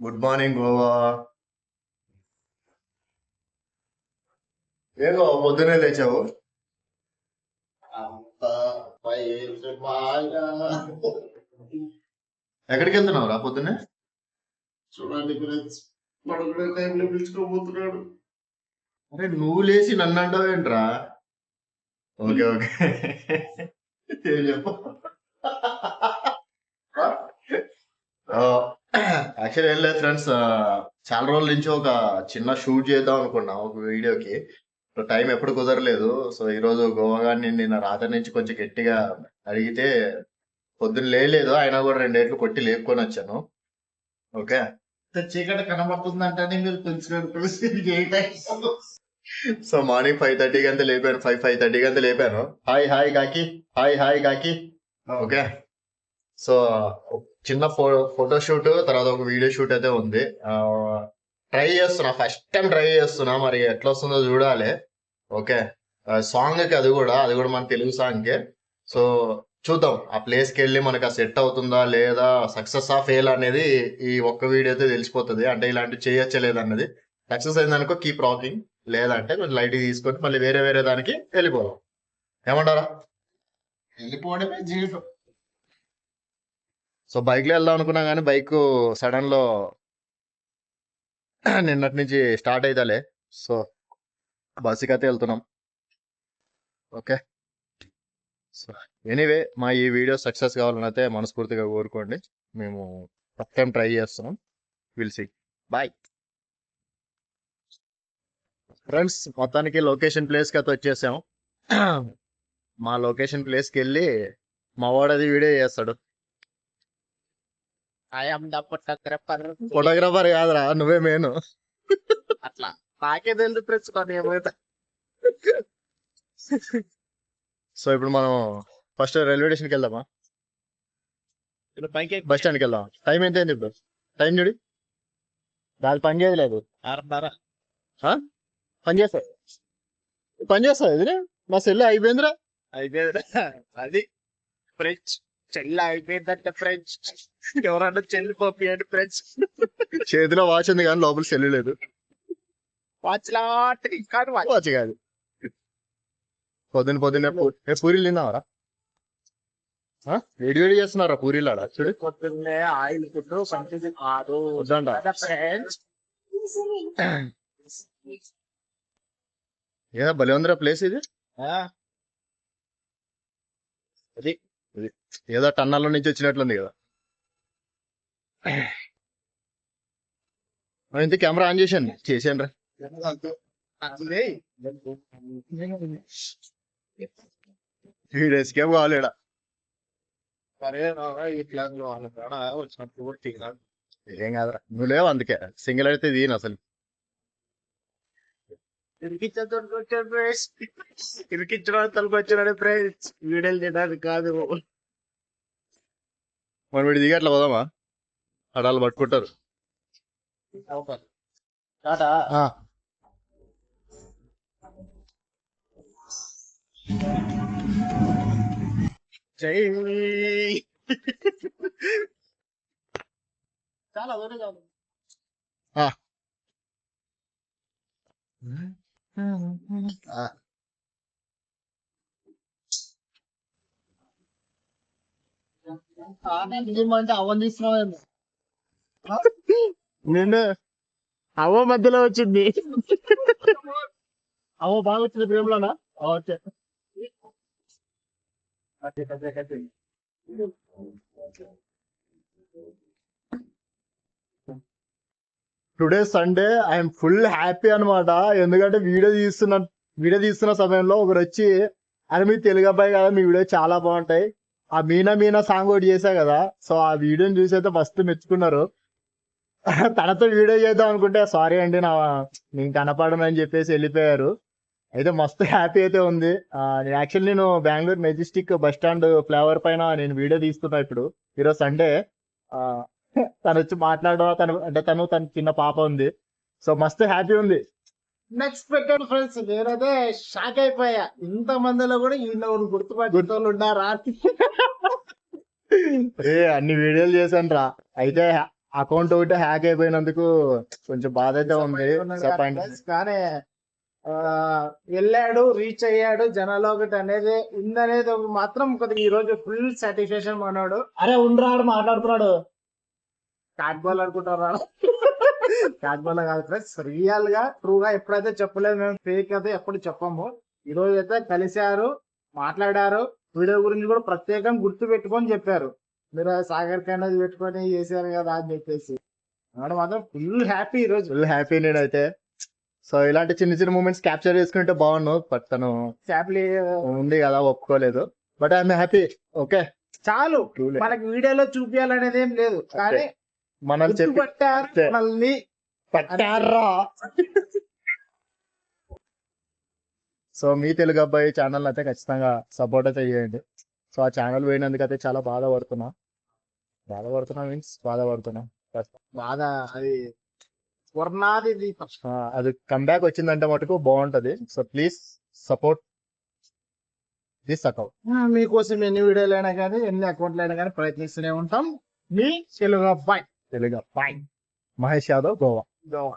Good morning Goa ఏం గోవా? పొద్దునే లేచావు. ఎక్కడికి వెళ్తున్నావు రా పొద్దున్నే? చూడండి ఫ్రెండ్స్ పడుకునే టైంలో పిలుచుకోబోతున్నాడు. అరే నువ్వు లేచి నన్ను అంటావేంట్రా? Okay okay. ఏం చెప్పు? యాక్చువల్లీ ఏం లేదు ఫ్రెండ్స్ చాలా రోజుల నుంచి ఒక చిన్న షూట్ చేద్దాం అనుకున్నా ఒక వీడియోకి. టైం ఎప్పుడు కుదరలేదు. సో ఈ రోజు గోవా గారిని నిన్న రాత్రి నుంచి కొంచెం గట్టిగా అడిగితే పొద్దున్న లేలేదు. అయినా కూడా రెండేట్లు కొట్టి లేపుకొని వచ్చాను. ఓకే చీకటి కనబడుతుందంటేనే మీరు పిలుచుకోండి ఏ టైం సో మార్నింగ్ ఫైవ్ థర్టీకి అంతా లేపాను. ఫైవ్ ఫైవ్ థర్టీకి అంతా లేపాను. హాయ్ హాయ్ కాకి. హాయ్ హాయ్ కాకి. ఓకే సో చిన్న ఫో ఫోటోషూట్ తర్వాత ఒక వీడియో షూట్ అయితే ఉంది. ట్రై చేస్తున్నా ఫస్ట్ టైం ట్రై చేస్తున్నా మరి ఎట్లా వస్తుందో చూడాలి. ఓకే. సాంగ్కి అది కూడా అది కూడా మన తెలుగు సాంగ్కే సో చూద్దాం ఆ ప్లేస్కి వెళ్ళి మనకి ఆ సెట్ అవుతుందా లేదా సక్సెస్ ఆ ఫెయిల్ అనేది ఈ ఒక్క వీడియో అయితే తెలిసిపోతుంది. అంటే ఇలాంటివి చేయొచ్చా లేదన్నది సక్సెస్ అయిందనుకో కీప్ రాకింగ్ లేదంటే కొంచెం లైట్ తీసుకొని మళ్ళీ వేరే వేరే దానికి వెళ్ళిపోదాం. ఏమంటారా? వెళ్ళిపోవడమే జీవితం. సో బైక్లో వెళ్దాం అనుకున్నా కానీ బైక్ సడన్లో నిన్నటి నుంచి స్టార్ట్ అవుతాలే సో బస్సుకి అయితే వెళ్తున్నాం. ఓకే? సో ఎనీవే మా ఈ వీడియో సక్సెస్ కావాలని అయితే మనస్ఫూర్తిగా కోరుకోండి. మేము ఫస్ట్ టైం ట్రై చేస్తున్నాం. Will see. బాయ్. ఫ్రెండ్స్ మొత్తానికి లొకేషన్ ప్లేస్కి అయితే వచ్చేసాము మా లొకేషన్ ప్లేస్కి వెళ్ళి మా వాడది వీడియో చేస్తాడు. ఫోటోగ్రఫర్ ఫోటోగ్రాఫర్ కాదురా నువ్వే మేను అట్లా. నాకే తెలుసు కొన్ని ఏమైతే సో ఇప్పుడు మనం ఫస్ట్ రైల్వే స్టేషన్కి వెళ్దామా? పైకి బస్ స్టాండ్కి వెళ్దాం టైం ఎంత అయింది ఇప్పుడు? టైం చూడి. దాని పని చేయలేదు పని చేస్తా. పని చేస్తా ఇది మా సెల్ అయిపోయిందిరా. అయిపోయింది అది. ఫ్రెంచ్ చెల్లి అయిపోయిందంటే ఫ్రెంచ్ ఎవరన్నా చెల్లి పంపియండి ఫ్రెంచ్ చేతిలో వాచ్ ఉంది కానీ లోపల సెల్ లేదు. వాచ్ లాంటి కానీ వాచ్ కాదు. పొద్దున్న పొద్దున్నే పూ- ఏ పూరీలు తిన్నావరా? వేడి వేడి చేస్తున్నారా పూరీలు ఆడ? చూడు. పొద్దున్నే ఆయిల్ ఫుడ్ మంచిది కాదు. ఫ్రెండ్స్ ఏదో భలే ఉందిరా ప్లేస్ ఇది అది ఏదో టన్నాల నుంచి వచ్చినట్లుంది కదా. ఇంత కెమెరా ఆన్ చేశాను చేశాను రా. అదే త్రీ డేస్ కేమ్ కావాలి ఈడ. సరే నాన్న, ఇట్లా వాళ్ళ కాడ వచ్చినప్పుడు కూడా తీరాలి ఏం కాదురా. నువ్వు లేవు అందుకే. సింగిల్ అయితే దీని అసలు. ఫ్రెండ్స్ ఫ్రెండ్స్ వీడియోలు తినడానికి కాదు వీడి దిగి అట్లా పోదామా అడాలు పట్టుకుంటారు టాటా ఆ. జై చాలా దూరం కాదు. ఆ. అంటే అవన్నీ తీసుకున్నావు నిన్ను అవ్వ మధ్యలో వచ్చింది. అవ్వ బాగా వచ్చింది ప్రేమలోనా? ఓకే కట్టే కట్టే కట్టే today Sunday I'm full happy అన్నమాట. ఎందుకంటే వీడియో తీస్తున్న వీడియో తీస్తున్న సమయంలో ఒకరు వచ్చి అరే మీ తెలుగు అబ్బాయి కదా మీ వీడియో చాలా బాగుంటాయి. ఆ మీనా మీనా సాంగ్ ఒకటి చేశా కదా సో ఆ వీడియోని చూసి అయితే ఫస్ట్ మెచ్చుకున్నారు. తనతో వీడియో చేద్దాం అనుకుంటే సారీ అండి నా నేను కనపడను అని చెప్పేసి వెళ్ళిపోయారు. అయితే మస్తు హ్యాపీ అయితే ఉంది. యాక్చువల్లీ నేను Bengaluru Majestic bus stand flyover పైన నేను వీడియో తీస్తున్నా ఇప్పుడు. ఈరోజు సండే తను వచ్చి మాట్లాడడం తను అంటే తను తన చిన్న పాప ఉంది. సో మస్తు హ్యాపీ ఉంది. నెక్స్ట్ పెట్టాడు ఫ్రెండ్స్ నేనైతే షాక్ అయిపోయా. ఇంత మందిలో కూడా ఈయన గుర్తుపట్టి ఉన్నారా? ఏ అన్ని వీడియోలు చేశాను రా. అయితే అకౌంట్ ఒకటి హ్యాక్ అయిపోయినందుకు కొంచెం బాధ అయితే ఉంది. కానీ వెళ్ళాడు రీచ్ అయ్యాడు జనాలోకి అనేది ఉందనేది మాత్రం కొద్దిగా ఈ రోజు ఫుల్ సాటిస్ఫాక్షన్ మనోడు అరే ఉండరాడు మాట్లాడుతున్నాడు. క్యాట్ బాల్ అనుకుంటారా క్యాట్ బాల్ కాదు ఫ్రెండ్స్ రియల్గా ట్రూ గా ఎప్పుడైతే చెప్పలేదు మేము ఫేక్ అయితే ఎప్పుడు చెప్పము. ఈ రోజు అయితే కలిశారు మాట్లాడారు వీడియో గురించి కూడా ప్రత్యేకంగా గుర్తు పెట్టుకొని చెప్పారు. మీరు సాగర్ కన్నది పెట్టుకొని చేశారు కదా అని చెప్పేసి. మాత్రం ఫుల్ హ్యాపీ ఈ రోజు. ఫుల్ హ్యాపీ నేనైతే. సో ఇలాంటి చిన్న చిన్న మూమెంట్స్ క్యాప్చర్ చేసుకుంటే బాగున్నాను బట్ తను ఫ్యామిలీ ఉంది కదా ఒప్పుకోలేదు. బట్ ఐఎమ్ హ్యాపీ ఓకే చాలు. మనకి వీడియోలో చూపించాలనేది ఏం లేదు. కానీ మనం చెప్పి. మనల్ని. పట్టారా? సో మీ తెలుగు అబ్బాయి ఛానల్ అయితే ఖచ్చితంగా సపోర్ట్ అయితే చేయండి. సో ఆ ఛానల్ పోయినందుకు అయితే చాలా బాధపడుతున్నా. బాధపడుతున్నా మీన్స్ బాధపడుతున్నా. బాధ అది వర్ణాది దీపం ఆ, అది కంబ్యాక్ వచ్చిందంటే మటుకు బాగుంటది. So please support this account మీకోసం ఎన్ని వీడియోలు అయినా కానీ ఎన్ని అకౌంట్లు అయినా కానీ ప్రయత్నిస్తూనే ఉంటాం. మీ తెలుగు అబ్బాయి. తెలుగు అబ్బాయి మహేష్ యాదవ్ గోవా గోవా